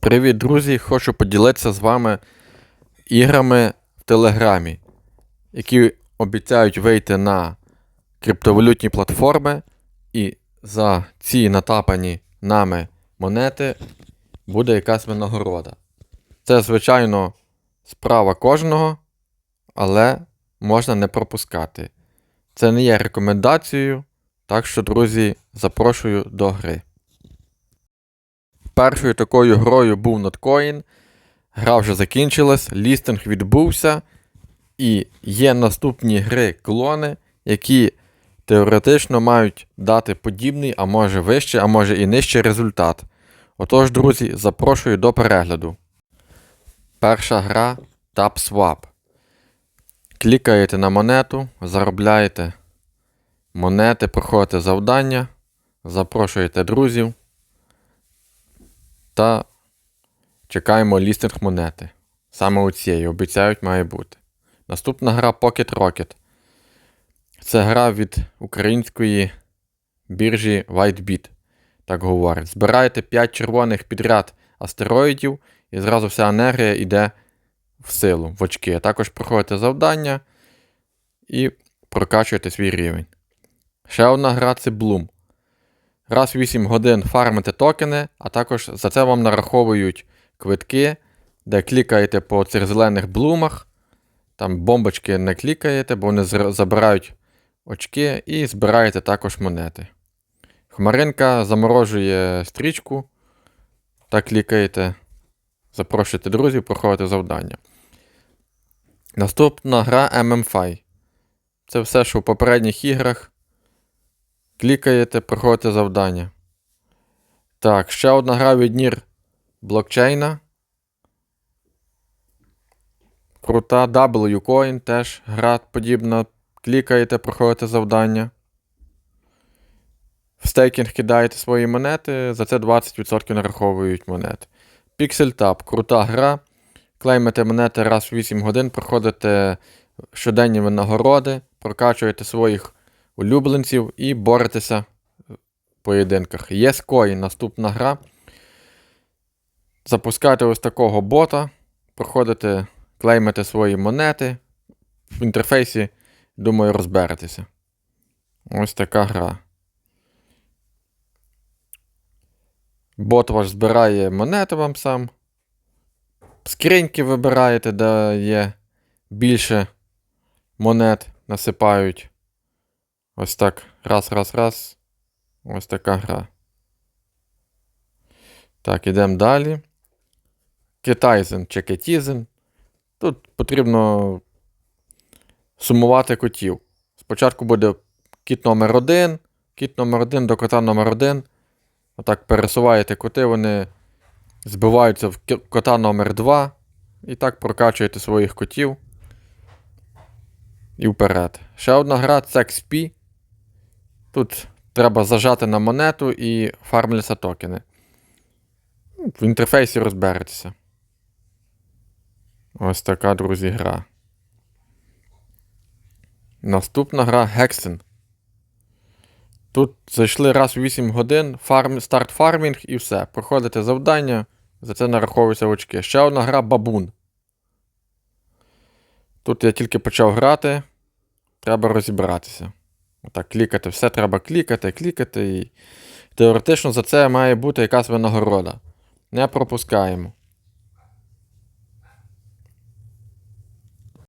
Привіт, друзі! Хочу поділитися з вами іграми в Телеграмі, які обіцяють вийти на криптовалютні платформи, і за ці натапані нами монети буде якась винагорода. Це, звичайно, справа кожного, але можна не пропускати. Це не є рекомендацією, так що, друзі, запрошую до гри. Першою такою грою був Notcoin. Гра вже закінчилась, лістинг відбувся. І є наступні гри клони, які теоретично мають дати подібний, а може вищий, а може і нижчий результат. Отож, друзі, запрошую до перегляду. Перша гра TapSwap. Клікаєте на монету, заробляєте монети, проходите завдання, запрошуєте друзів та чекаємо лістинг монети. Саме у цієї обіцяють має бути. Наступна гра Pocket Rocket. Це гра від української біржі WhiteBit. Так говорять. Збираєте 5 червоних підряд астероїдів, і зразу вся енергія йде в силу, в очки. Також проходите завдання і прокачуєте свій рівень. Ще одна гра це Bloom. Раз в 8 годин фармите токени, а також за це вам нараховують квитки, де клікаєте по цих зелених блумах. Там бомбочки не клікаєте, бо вони забирають очки і збираєте також монети. Хмаринка заморожує стрічку та клікаєте, запрошуєте друзів, проходите завдання. Наступна гра MMFi. Це все, що в попередніх іграх. Клікаєте, проходите завдання. Так, ще одна гра від Нір блокчейна. Крута WCoin теж гра подібна. Клікаєте, проходите завдання. В стейкінг кидаєте свої монети, за це 20% нараховують монети. PixelTap крута гра. Клеймите монети раз в 8 годин, проходите щоденні винагороди, прокачуєте своїх улюбленців і боретеся в поєдинках. YesCoin наступна гра. Запускаєте ось такого бота, проходите, клеймите свої монети. В інтерфейсі, думаю, розберетеся. Ось така гра. Бот ваш збирає монети вам сам. Скриньки вибираєте, де є більше монет, насипають. Ось так. Раз, раз, раз. Ось така гра. Так, ідемо далі. Китайзен, чекетізен. Тут потрібно сумувати котів. Спочатку буде кіт номер 1 кіт номер 1 до кота номер 1 Отак пересуваєте коти, вони збиваються в кота номер 2 І так прокачуєте своїх котів. І вперед. Ще одна гра це XP. Тут треба зажати на монету і фармляться токени. Ну, В інтерфейсі розберетеся. Ось така, друзі, гра. Наступна гра Hexen. Тут зайшли раз в 8 годин, фарм, старт фармінг і все. Проходите завдання, за це нараховуються очки. Ще одна гра Бабун. Тут я тільки почав грати, треба розібратися. Отак, клікати, все треба клікати, клікати. І теоретично за це має бути якась винагорода. Не пропускаємо.